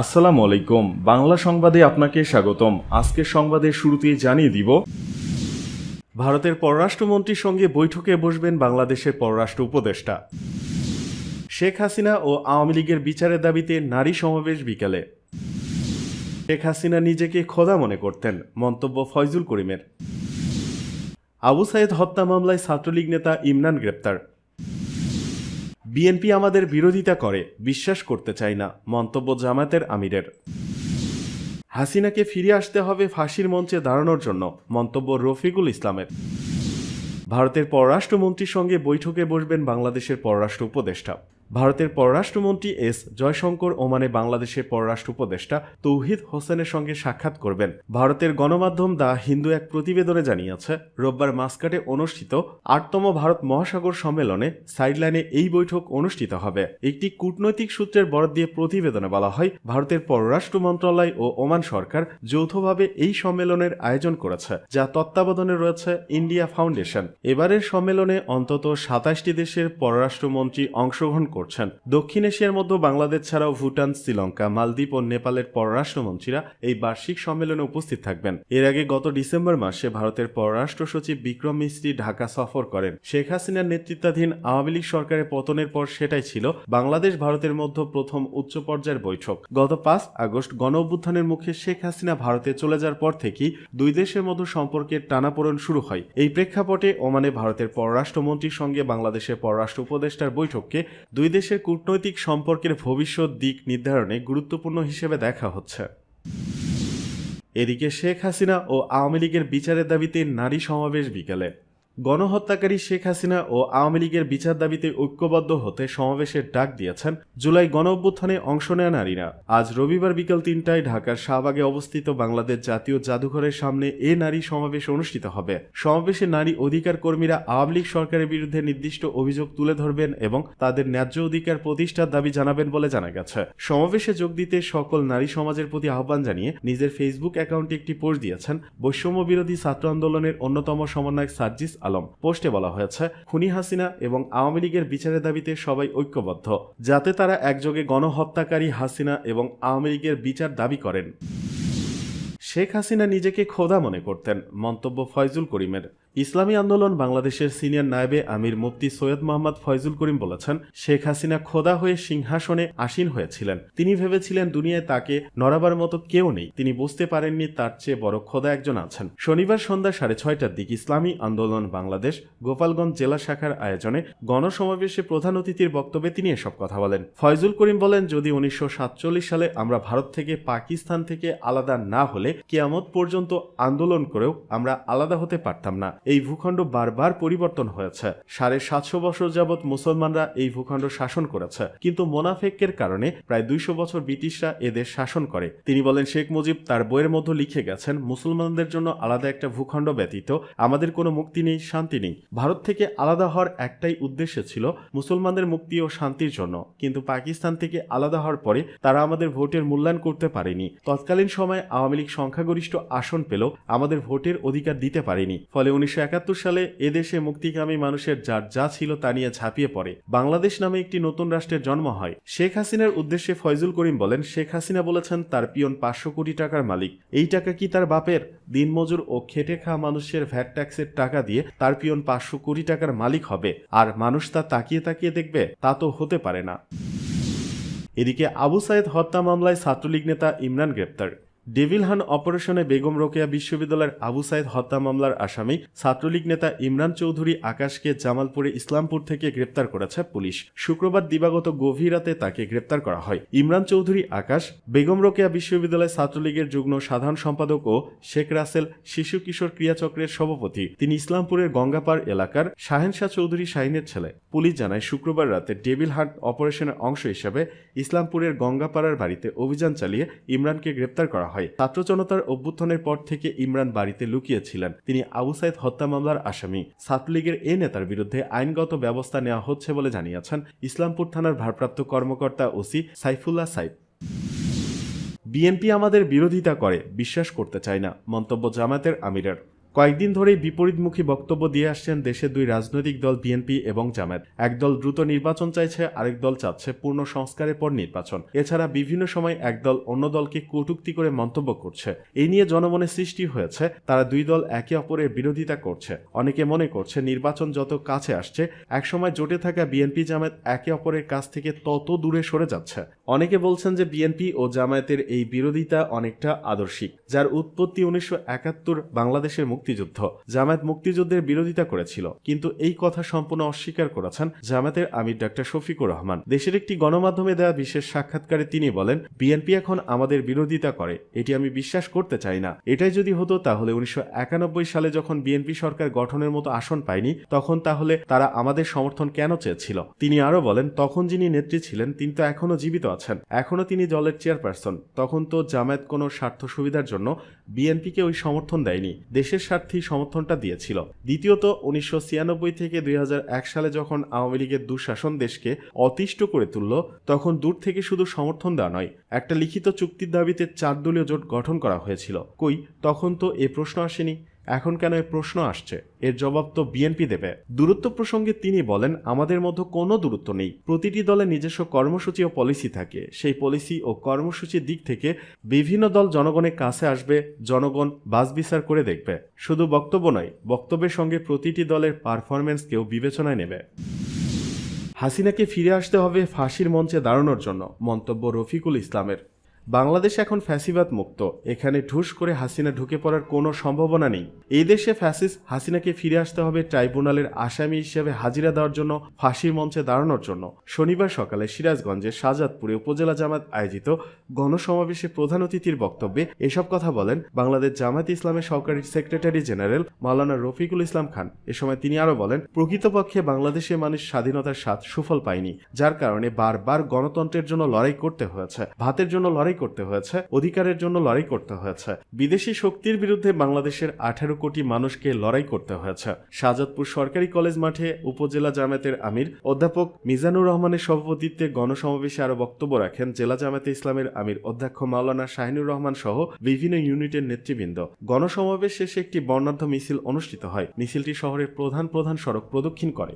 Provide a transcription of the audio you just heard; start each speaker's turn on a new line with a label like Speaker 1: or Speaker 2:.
Speaker 1: আসসালামু আলাইকুম। বাংলা সংবাদে আপনাকে স্বাগতম। আজকের সংবাদের শুরুতেই জানিয়ে দিব, ভারতের পররাষ্ট্রমন্ত্রীর সঙ্গে বৈঠকে বসবেন বাংলাদেশের পররাষ্ট্র উপদেষ্টা। শেখ হাসিনা ও আওয়ামী লীগের বিচারের দাবিতে নারী সমাবেশ বিকালে। শেখ হাসিনা নিজেকে খোদা মনে করতেন, মন্তব্য ফয়জুল করিমের। আবু সাইদ হত্যা মামলায় ছাত্রলীগ নেতা ইমরান গ্রেপ্তার। বিএনপি আমাদের বিরোধিতা করে, বিশ্বাস করতে চাই না, মন্তব্য জামাতের আমিরের। হাসিনাকে ফিরে আসতে হবে ফাঁসির মঞ্চে দাঁড়ানোর জন্য, মন্তব্য রফিকুল ইসলামের। ভারতের পররাষ্ট্রমন্ত্রীর সঙ্গে বৈঠকে বসবেন বাংলাদেশের পররাষ্ট্র উপদেষ্টা। ভারতের পররাষ্ট্রমন্ত্রী এস. জয়শঙ্কর ওমানে বাংলাদেশের পররাষ্ট্র উপদেষ্টা তৌহিদ হোসেনের সঙ্গে সাক্ষাৎ করবেন। ভারতের গণমাধ্যম দা হিন্দু এক প্রতিবেদনে জানিয়েছে, রোববার মাস্কাটে অনুষ্ঠিত আটতম ভারত মহাসাগর সম্মেলনে সাইডলাইনে এই বৈঠক অনুষ্ঠিত হবে। একটি কূটনৈতিক সূত্রের বরাদ দিয়ে প্রতিবেদনে বলা হয়, ভারতের পররাষ্ট্র মন্ত্রণালয় ও ওমান সরকার যৌথভাবে এই সম্মেলনের আয়োজন করেছে, যা তত্ত্বাবধানে রয়েছে ইন্ডিয়া ফাউন্ডেশন। এবারের সম্মেলনে অন্তত সাতাশটি দেশের পররাষ্ট্রমন্ত্রী অংশগ্রহণ করছেন। দক্ষিণ এশিয়ার মধ্যে বাংলাদেশ ছাড়াও ভুটান, শ্রীলঙ্কা, মালদ্বীপ ও নেপালের পররাষ্ট্রমন্ত্রীরা এই বার্ষিক সম্মেলনে উপস্থিত থাকবেন। এর আগে গত ডিসেম্বর মাসে ভারতের পররাষ্ট্র সচিব বিক্রম মিস্ত্রি ঢাকা সফর করেন। শেখ হাসিনার নেতৃত্বাধীন আওয়ামী লীগ সরকারের পতনের পর সেটাই ছিল বাংলাদেশ ভারতের মধ্যে প্রথম উচ্চ পর্যায়ের বৈঠক। গত পাঁচ আগস্ট গণ অভ্যুত্থানের মুখে শেখ হাসিনা ভারতে চলে যাওয়ার পর থেকেই দুই দেশের মধ্যে সম্পর্কের টানাপোড়েন শুরু হয়। এই প্রেক্ষাপটে ওমানে ভারতের পররাষ্ট্রমন্ত্রীর সঙ্গে বাংলাদেশের পররাষ্ট্র উপদেষ্টার বৈঠককে দুই দেশের কূটনৈতিক সম্পর্কের ভবিষ্যৎ দিক নির্ধারণে গুরুত্বপূর্ণ হিসেবে দেখা হচ্ছে। এদিকে শেখ হাসিনা ও আওয়ামী লীগের বিচারের দাবিতে নারী সমাবেশ বিকেলে। গণহত্যাকারী শেখ হাসিনা ও আওয়ামী লীগের বিচার দাবিতে ঐক্যবদ্ধ হতে সমাবেশের ডাক দিয়েছেন জুলাই গণ অভ্যুত্থানে অংশ নেওয়া নারীরা। আজ রবিবার বিকেল তিনটায় ঢাকার শাহবাগে অবস্থিত বাংলাদেশ জাতীয় জাদুঘরের সামনে এ নারী সমাবেশ অনুষ্ঠিত হবে। সমাবেশে নারী অধিকার কর্মীরা আওয়ামী লীগ সরকারের বিরুদ্ধে নির্দিষ্ট অভিযোগ তুলে ধরবেন এবং তাদের ন্যায্য অধিকার প্রতিষ্ঠার দাবি জানাবেন বলে জানা গেছে। সমাবেশে যোগ দিতে সকল নারী সমাজের প্রতি আহ্বান জানিয়ে নিজের ফেসবুক অ্যাকাউন্টে একটি পোস্ট দিয়েছেন। বৈষম্য বিরোধী ছাত্র আন্দোলনের অন্যতম সমন্বয়ক সার্জিস আলম। পোস্টে বলা হয়েছে, খুনি হাসিনা এবং আওয়ামী লীগের বিচারের দাবিতে সবাই ঐক্যবদ্ধ, যাতে তারা একযোগে গণহত্যাকারী হাসিনা এবং আওয়ামী লীগের বিচার দাবি করেন। শেখ হাসিনা নিজেকে খোদা মনে করতেন, মন্তব্য ফয়জুল করিমের। ইসলামী আন্দোলন বাংলাদেশের সিনিয়র নায়েবে আমির মুফতি সৈয়দ মোহাম্মদ ফয়জুল করিম বলেছেন, শেখ হাসিনা খোদা হয়ে সিংহাসনে আসীন হয়েছিলেন। তিনি ভেবেছিলেন দুনিয়ায় তাকে নড়াবার মতো কেউ নেই। তিনি বুঝতে পারেননি তার চেয়ে বড় খোদা একজন আছেন। শনিবার সন্ধ্যা সাড়ে ছয়টার দিক ইসলামী আন্দোলন বাংলাদেশ গোপালগঞ্জ জেলা শাখার আয়োজনে গণসমাবেশে প্রধান অতিথির বক্তব্যে তিনি এসব কথা বলেন। ফয়জুল করিম বলেন, যদি উনিশশো সাতচল্লিশ সালে আমরা ভারত থেকে পাকিস্তান থেকে আলাদা না হলে কেয়ামত পর্যন্ত আন্দোলন করেও আমরা আলাদা হতে পারতাম না। এই ভূখণ্ড বারবার পরিবর্তন হয়েছে। সাড়ে সাতশো বছর যাবৎ মুসলমানরা এই ভূখণ্ড শাসন করেছে। কিন্তু মোনাফেকের কারণে প্রায় দুইশো বছর ব্রিটিশরা এদের শাসন করে। তিনি বলেন, শেখ মুজিব তার বইয়ের মধ্যে লিখে গেছেন, মুসলমানদের জন্য আলাদা একটা ভূখণ্ড ব্যতীত আমাদের কোনো মুক্তি নেই, শান্তি নেই। ভারত থেকে আলাদা হওয়ার একটাই উদ্দেশ্য ছিল মুসলমানদের মুক্তি ও শান্তির জন্য। কিন্তু পাকিস্তান থেকে আলাদা হওয়ার পরে তারা আমাদের ভোটের মূল্যায়ন করতে পারেনি। তৎকালীন সময়ে আওয়ামী লীগ সংখ্যাগরিষ্ঠ আসন পেলেও আমাদের ভোটের অধিকার দিতে পারেনি। ফলে উনিশশো একাত্তর সালে এদেশে মুক্তিকামী মানুষের যার যা ছিল তা নিয়ে ঝাঁপিয়ে পড়ে। বাংলাদেশ নামে একটি নতুন রাষ্ট্রের জন্ম হয়। শেখ হাসিনার উদ্দেশ্যে ফয়জুল করিম বলেন, শেখ হাসিনা বলেছেন, তার পিয়ন পাঁচশো কোটি টাকার মালিক। এই টাকা কি তার বাপের? দিনমজুর ও খেটে খাওয়া মানুষের ভ্যাট ট্যাক্সের টাকা দিয়ে তার পিয়ন পাঁচশো কোটি টাকার মালিক হবে। আর মানুষ তা তাকিয়ে তাকিয়ে দেখবে, তা তো হতে পারে না। এদিকে আবু সাইদ হত্যা মামলায় ছাত্রলীগ নেতা ইমরান গ্রেপ্তার। ডেভিলহান অপারেশনে বেগম রোকেয়া বিশ্ববিদ্যালয়ের আবু সাইদ হত্যা মামলার আসামি ছাত্রলীগ নেতা ইমরান চৌধুরী আকাশকে জামালপুরে ইসলামপুর থেকে গ্রেপ্তার করেছে পুলিশ। শুক্রবার দিবাগত গভীর রাতে তাকে গ্রেপ্তার করা হয়। ইমরান চৌধুরী আকাশ, বেগম রোকেয়া বিশ্ববিদ্যালয় ছাত্রলীগের যুগ্ম সাধারণ সম্পাদক ও শেখ রাসেল শিশু কিশোর ক্রিয়াচক্রের সভাপতি। তিনি ইসলামপুরের গঙ্গাপাড় এলাকার শাহেনশাহ চৌধুরী শাহিনের ছেলে। পুলিশ জানায়, শুক্রবার রাতে ডেভিল হান্ট অপারেশনের অংশ হিসেবে ইসলামপুরের গঙ্গাপাড়ার বাড়িতে অভিযান চালিয়ে ইমরানকে গ্রেপ্তার করা হয়। ছাত্র জনতার অভ্যুত্থানের পর থেকে ইমরান বাড়িতে লুকিয়েছিলেন। তিনি আবু সাইদ হত্যা মামলার আসামি। ছাত্রলীগের এ নেতার বিরুদ্ধে আইনগত ব্যবস্থা নেওয়া হচ্ছে বলে জানিয়েছেন ইসলামপুর থানার ভারপ্রাপ্ত কর্মকর্তা ওসি সাইফুল্লাহ সাইফ বিএনপি আমাদের বিরোধিতা করে, বিশ্বাস করতে চায় না, মন্তব্য জামাতের আমিরের। কয়েকদিন ধরেই বিপরীতমুখী বক্তব্য দিয়ে আসছেন দেশের দুই রাজনৈতিক দল বিএনপি এবং জামায়াত। একদল দ্রুত নির্বাচন চাইছে, আরেক দল চাচ্ছে পূর্ণ সংস্কারের পর নির্বাচন। এছাড়া বিভিন্ন সময় একদল অন্য দলকে কটুক্তি করে মন্তব্য করছে। এই নিয়ে জনমনে সৃষ্টি হয়েছে, তারা দুই দল একে অপরের বিরোধিতা করছে। অনেকে মনে করছে নির্বাচন যত কাছে আসছে, একসময় জোটে থাকা বিএনপি জামায়াত একে অপরের কাছ থেকে তত দূরে সরে যাচ্ছে। অনেকে বলছেন যে বিএনপি ও জামায়াতের এই বিরোধিতা অনেকটা আদর্শিক, যার উৎপত্তি উনিশশো একাত্তর বাংলাদেশের মুক্তিযুদ্ধ। জামায়াত মুক্তিযুদ্ধের বিরোধিতা করেছিল, কিন্তু এই কথা সম্পূর্ণ অস্বীকার করেছেন জামায়াতের আমির ডাক্তার শফিকুর রহমান। দেশের একটি গণমাধ্যমে দেওয়া বিশেষ সাক্ষাৎকারে তিনি বলেন, বিএনপি এখন আমাদের বিরোধিতা করে, এটি আমি বিশ্বাস করতে চাই না। এটাই যদি হতো তাহলে উনিশশো একানব্বই সালে যখন বিএনপি সরকার গঠনের মতো আসন পায়নি, তখন তাহলে তারা আমাদের সমর্থন কেন চেয়েছিল? তিনি আরও বলেন, তখন যিনি নেত্রী ছিলেন, তিনি তো এখনও জীবিত আছেন। এখনও তিনি দলের চেয়ারপারসন। তখন তো জামায়াত কোনো স্বার্থ সুবিধার জন্য বিএনপিকে ওই সমর্থন দেয়নি। দেশের স্বার্থেই সমর্থনটা দিয়েছিল। দ্বিতীয়ত, উনিশশো ছিয়ানব্বই থেকে দুই হাজার এক সালে যখন আওয়ামী লীগের দুঃশাসন দেশকে অতিষ্ঠ করে তুলল, তখন দূর থেকে শুধু সমর্থন দেওয়া নয়, একটা লিখিত চুক্তির দাবিতে চার দলীয় জোট গঠন করা হয়েছিল। কই, তখন তো এ প্রশ্ন আসেনি। এখন কেন এ প্রশ্ন আসছে? এর জবাব তো বিএনপি দেবে। দূরত্ব প্রসঙ্গে তিনি বলেন, আমাদের মধ্যে কোনো দূরত্ব নেই। প্রতিটি দলের নিজস্ব কর্মসূচি ও পলিসি থাকে। সেই পলিসি ও কর্মসূচির দিক থেকে বিভিন্ন দল জনগণের কাছে আসবে, জনগণ বাসবিচার করে দেখবে। শুধু বক্তব্য নয়, বক্তব্যের সঙ্গে প্রতিটি দলের পারফরমেন্সকেও বিবেচনায় নেবে। হাসিনাকে ফিরে আসতে হবে ফাঁসির মঞ্চে দাঁড়ানোর জন্য, মন্তব্য রফিকুল ইসলামের। বাংলাদেশ এখন ফ্যাসিবাদ মুক্ত এখানে ঢুস করে হাসিনা ঢুকে পড়ার কোনো সম্ভাবনা নেই। এই দেশে ফ্যাসিস হাসিনাকে ফিরে আসতে হবে ট্রাইব্যুনালের আসামি হিসেবে হাজিরা দেওয়ার জন্য, ফাঁসির মঞ্চে দাঁড়ানোর জন্য। শনিবার সকালে সিরাজগঞ্জের শাহজাদপুরে উপজেলা জামাত আয়োজিত গণসমাবেশে প্রধান অতিথির বক্তব্যে এসব কথা বলেন বাংলাদেশ জামাত ইসলামের সহকারী সেক্রেটারি জেনারেল মাওলানা রফিকুল ইসলাম খান। এ সময় তিনি আরও বলেন, প্রকৃতপক্ষে বাংলাদেশের মানুষ স্বাধীনতার স্বাদ সুফল পায়নি, যার কারণে বারবার গণতন্ত্রের জন্য লড়াই করতে হয়েছে, ভাতের জন্য লড়াই করতে হয়েছে, অধিকারের জন্য লড়াই করতে হয়েছে। বিদেশি শক্তির বিরুদ্ধে বাংলাদেশের আঠারো কোটি মানুষকে লড়াই করতে হয়েছে। শাহজাদপুর সরকারি কলেজ মাঠে উপজেলা জামায়াতের আমির, অধ্যাপক মিজানুর রহমানের সভাপতিত্বে গণসমাবেশে আরও বক্তব্য রাখেন জেলা জামায়াতে ইসলামের আমির অধ্যক্ষ মাওলানা শাহিনুর রহমান সহ বিভিন্ন ইউনিটের নেতৃবৃন্দ। গণসমাবেশ শেষে একটি বর্ণাঢ্য মিছিল অনুষ্ঠিত হয়। মিছিলটি শহরের প্রধান প্রধান সড়ক প্রদক্ষিণ করে।